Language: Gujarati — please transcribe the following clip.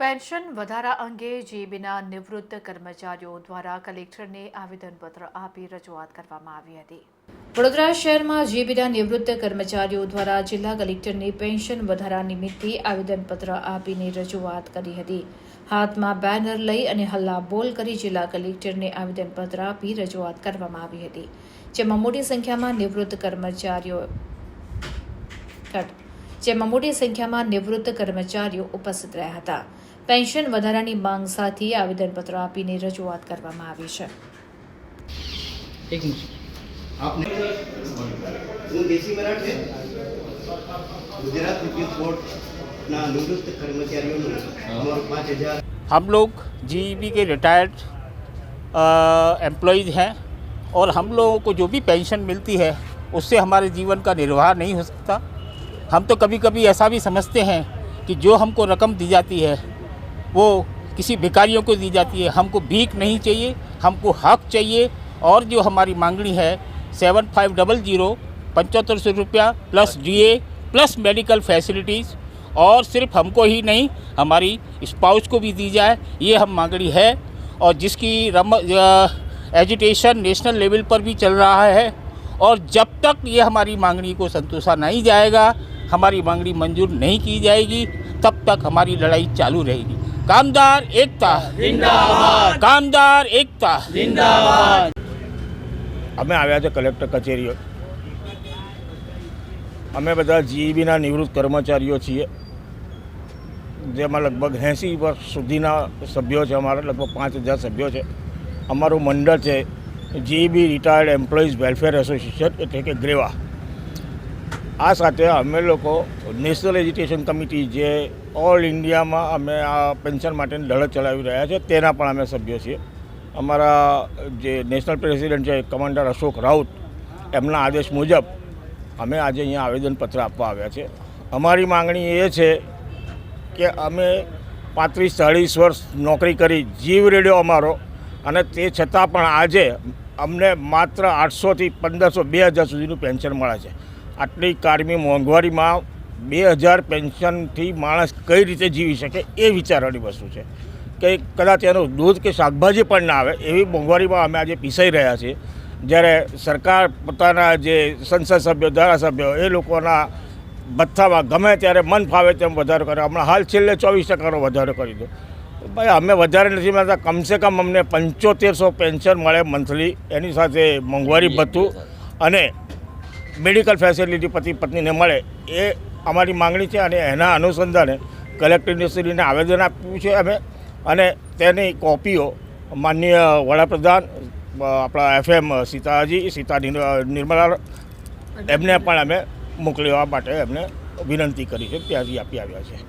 પેન્શન વધારા અંગે જીબીના નિવૃત્ત કર્મચારીઓ દ્વારા કલેક્ટરને આવેદનપત્ર આપી રજૂઆત કરવામાં આવી હતી. વડોદરા શહેરમાં જીબીના નિવૃત્ત કર્મચારીઓ દ્વારા જિલ્લા કલેક્ટરને પેન્શન વધારા નિમિત્તે આવેદનપત્ર આપીને રજૂઆત કરી હતી. હાથમાં બેનર લઈ અને હલ્લા બોલ કરી જિલ્લા કલેક્ટરને આવેદનપત્ર આપી રજૂઆત કરવામાં આવી હતી. જેમાં મોટી સંખ્યામાં નિવૃત્ત કર્મચારીઓ જેમાં મોટી સંખ્યામાં નિવૃત્ત કર્મચારીઓ ઉપસ્થિત રહ્યા હતા. પેન્શન વધારાની માંગ સાથે આવેદનપત્ર આપીને રજૂઆત કરવામાં આવી છે એક મિનિટ આપને હું દેશી મરાઠે ગુજરાત સુપ્રીમ કોર્ટના નિવૃત્ત કર્મચારીઓનું અમારું પાંચ હજાર हम लोग जीईबी के रिटायर्ड एम्प्लॉयज़ हैं और हम लोगों को जो भी पेंशन मिलती है उससे हमारे जीवन का निर्वाह नहीं हो सकता हम तो कभी कभी ऐसा भी समझते हैं कि जो हमको रकम दी जाती है वो किसी भिखारियों को दी जाती है। हमको भीख नहीं चाहिए, हमको हक चाहिए और जो हमारी मांगनी है सेवन फाइव डबल ज़ीरो पचहत्तर सौ रुपया plus DA plus medical facilities और सिर्फ़ हमको ही नहीं, हमारी स्पाउस को भी दी जाए, ये हम मांगनी है। और जिसकी रम एजुटेशन नेशनल लेवल पर भी चल रहा है और जब तक ये हमारी मांगनी को संतोषा नहीं जाएगा, हमारी मांगनी मंजूर नहीं की जाएगी, तब तक हमारी लड़ाई चालू रहेगी। કામદાર એકતા. જિંદાબાદ. કામદાર એકતા. જિંદાબાદ. અમે આવ્યા છે કલેક્ટર કચેરીઓ અમે બધા જીઈબીના નિવૃત્ત કર્મચારીઓ છીએ. જેમાં લગભગ એંસી વર્ષ સુધીના સભ્યો છે અમારા લગભગ પાંચ હજાર સભ્યો છે. અમારું મંડળ છે GEB retired employees welfare association એટલે કે ગ્રેવા. આ સાથે અમે લોકો નેશનલ એજ્યુકેશન કમિટી જે ઓલ ઇન્ડિયામાં અમે આ પેન્શન માટેની લડત ચલાવી રહ્યા છે, તેના પણ અમે સભ્યો છીએ. અમારા જે નેશનલ પ્રેસિડેન્ટ છે, કમાન્ડર અશોક રાઉત, એમના આદેશ મુજબ અમે આજે અહીંયા આવેદનપત્ર આપવા આવ્યા છે. અમારી માંગણી એ છે કે અમે પાંત્રીસ ચાળીસ વર્ષ નોકરી કરી, જીવ રેડ્યો અમારો, અને તે છતાં પણ આજે અમને માત્ર આઠસોથી પંદરસો, બે હજાર સુધીનું પેન્શન મળે છે. આટલી કારમી મોંઘવારીમાં બે હજાર પેન્શનથી માણસ કઈ રીતે જીવી શકે એ વિચારવાની વસ્તુ છે. કે કદાચ એનું દૂધ કે શાકભાજી પણ ના આવે એવી મોંઘવારીમાં અમે આજે પીસાઈ રહ્યા છીએ. જ્યારે સરકાર પોતાના જે સંસદ સભ્યો, ધારાસભ્યો, એ લોકોના ભથ્થામાં ગમે ત્યારે મન ફાવે તેમ વધારો કરે. હમણાં હાલ છેલ્લે ચોવીસ ટકાનો વધારો કરી દો. ભાઈ, અમે વધારે નથી મળતા. કમસે કમ અમને પંચોતેરસો પેન્શન મળે મંથલી. એની સાથે મોંઘવારી ભથ્થું અને મેડિકલ ફેસિલિટી પતિ પત્નીને મળે એ અમારી માંગણી છે અને એના અનુસંધાને કલેક્ટરશ્રીને આવેદન આપ્યું છે અમે અને તેની કોપીઓ માનનીય વડાપ્રધાન આપણા એફએમ સીતાજી, સીતા નિર્મલા એમને પણ અમે મોકલવા માટે એમને વિનંતી કરી છે, ત્યાંથી આપી આવ્યા છે.